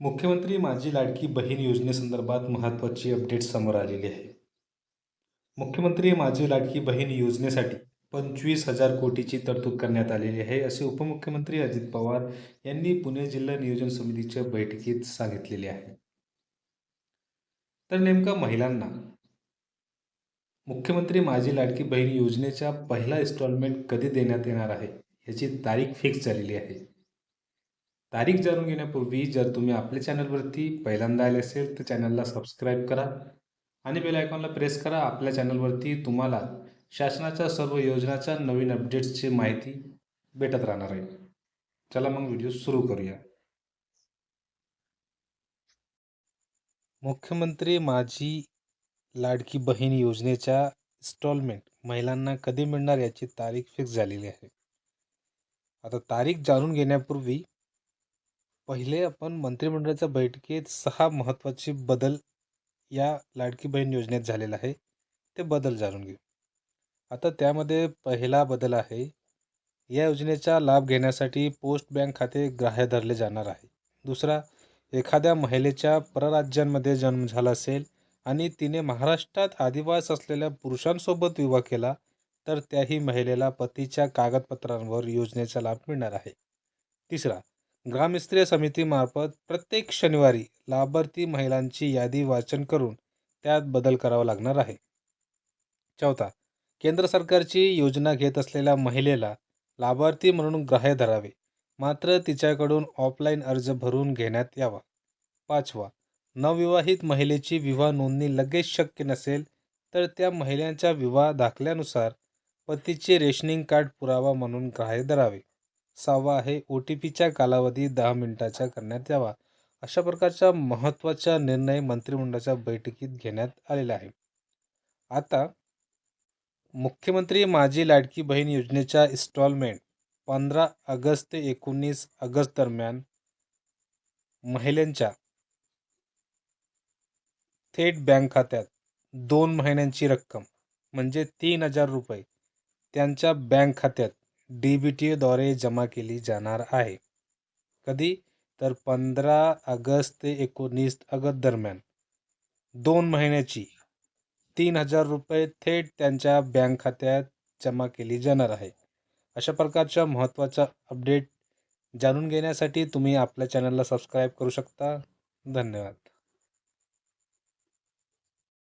मुख्यमंत्री माझी लाडकी बहीण योजनेसंदर्भात महत्त्वाची अपडेट समोर आलेली आहे. मुख्यमंत्री माझी लाडकी बहीण योजनेसाठी पंचवीस हजार कोटीची तरतूद करण्यात आलेली आहे असे उपमुख्यमंत्री अजित पवार यांनी पुणे जिल्हा नियोजन समितीच्या बैठकीत सांगितलेले आहे. तर नेमका महिलांना. मुख्यमंत्री माझी लाडकी बहीण योजनेच्या पहिला इन्स्टॉलमेंट कधी देण्यात येणार आहे याची तारीख फिक्स झालेली आहे. तारीख जाणून घेण्यापूर्वी जर तुम्ही आपल्या चॅनलवरती पहिल्यांदा आले असेल तर चॅनलला सबस्क्राईब करा आणि बेल आयकॉनला प्रेस करा. आपल्या चॅनलवरती तुम्हाला शासनाच्या सर्व योजनाच्या नवीन अपडेट्सची माहिती भेटत राहणार आहे. चला मग व्हिडिओ सुरू करूया. मुख्यमंत्री माझी लाडकी बहीण योजनेच्या इन्स्टॉलमेंट महिलांना कधी मिळणार याची तारीख फिक्स झालेली आहे. आता तारीख जाणून घेण्यापूर्वी पहिले आपण मंत्रिमंडळाच्या बैठकीत सहा महत्त्वाचे बदल या लाडकी बहीण योजनेत झालेला आहे. ते बदल जाणून घेऊ. आता त्यामध्ये पहिला बदल आहे. या योजनेचा लाभ घेण्यासाठी पोस्ट बँक खाते ग्राह्य धरले जाणार आहे. दुसरा एखाद्या महिलेच्या परराज्यांमध्ये जन्म झाला असेल आणि तिने महाराष्ट्रात आदिवास असलेल्या पुरुषांसोबत विवाह केला तर त्याही महिलेला पतीच्या कागदपत्रांवर योजनेचा लाभ मिळणार आहे. तिसरा ग्रामस्तरीय समितीमार्फत प्रत्येक शनिवारी लाभार्थी महिलांची यादी वाचन करून त्यात बदल करावा लागणार आहे. चौथा केंद्र सरकारची योजना घेत असलेल्या महिलेला लाभार्थी म्हणून ग्राह्य धरावे. मात्र तिच्याकडून ऑफलाईन अर्ज भरून घेण्यात यावा. पाचवा नवविवाहित महिलेची विवाह नोंदणी लगेच शक्य नसेल तर त्या महिलांच्या विवाह दाखल्यानुसार पतीचे रेशनिंग कार्ड पुरावा म्हणून ग्राह्य धरावे. सहावा आहे ओ टी पीचा कालावधी दहा मिनिटाचा करण्यात यावा. अशा प्रकारचा महत्त्वाचा निर्णय मंत्रिमंडळाच्या बैठकीत घेण्यात आलेला आहे आता मुख्यमंत्री माझी लाडकी बहीण योजनेच्या इन्स्टॉलमेंट पंधरा ऑगस्ट ते एकोणीस ऑगस्ट दरम्यान महिलांच्या थेट बँक खात्यात दोन महिन्यांची रक्कम म्हणजे तीन हजार रुपये त्यांच्या बँक खात्यात डी बी टीद्वारे जमा केली जाणार आहे. कधी? तर पंधरा ऑगस्ट ते एकोणीस ऑगस्ट दरम्यान. दोन महिन्याची. तीन हजार रुपये थेट त्यांच्या बँक खात्यात जमा केली जाणार आहे. अशा प्रकारच्या महत्त्वाचा अपडेट जाणून घेण्यासाठी तुम्ही आपल्या चॅनलला सबस्क्राईब करू शकता. धन्यवाद.